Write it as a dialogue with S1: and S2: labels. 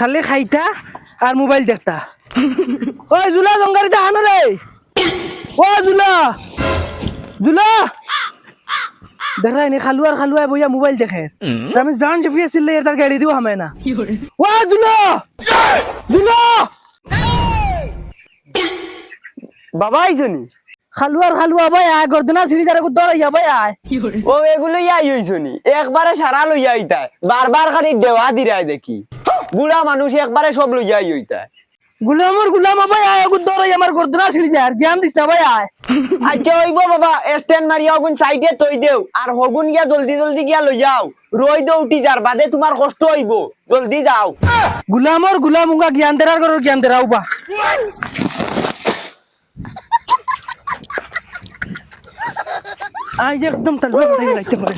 S1: খালি খাইতা আর মোবাইল দেখতা। ওই জুলা জঙ্গারিতে হানো রে। ও জুলা। জুলা। দেখা নি খালুয়ার খালুয়া বইয়া মোবাইল দেখে। আমি জান আছিল তার গাড়ি দিও হামে না। ও জুলা। জুলা।
S2: বাবা আইসনি
S1: খালুয়ার খালুয়া ভাই আয় গর্দনা সিঁড়ি যারা দৌড়াইয়া ভাই আয়।
S2: ও এগুলো ইয়াই হইছনি একবারে সারা লইয়া হইতায় বারবার খালি দেওয়া দিরায় দেখি। বুড়া মানুষ একবারে সব লইয়াই হইতায়
S1: গুলামর গুলাম ভাই আয় গুদ দৌড়াই আমার গর্দনা সিঁড়ি যায় আর জ্ঞান দিস ভাই আয়।
S2: আচ্ছা হইব বাবা স্ট্যান্ড মারিয়া হগুন সাইডে তৈ দেও আর হগুন গিয়া জলদি জলদি গিয়া লই যাও। রই দো উঠি যার বাদে তোমার কষ্ট হইব। জলদি যাও।
S1: গুলামর গুলাম উঙ্গা জ্ঞান দেরার করো জ্ঞান দেরাও বা। আজ একদম লাগতে পারে।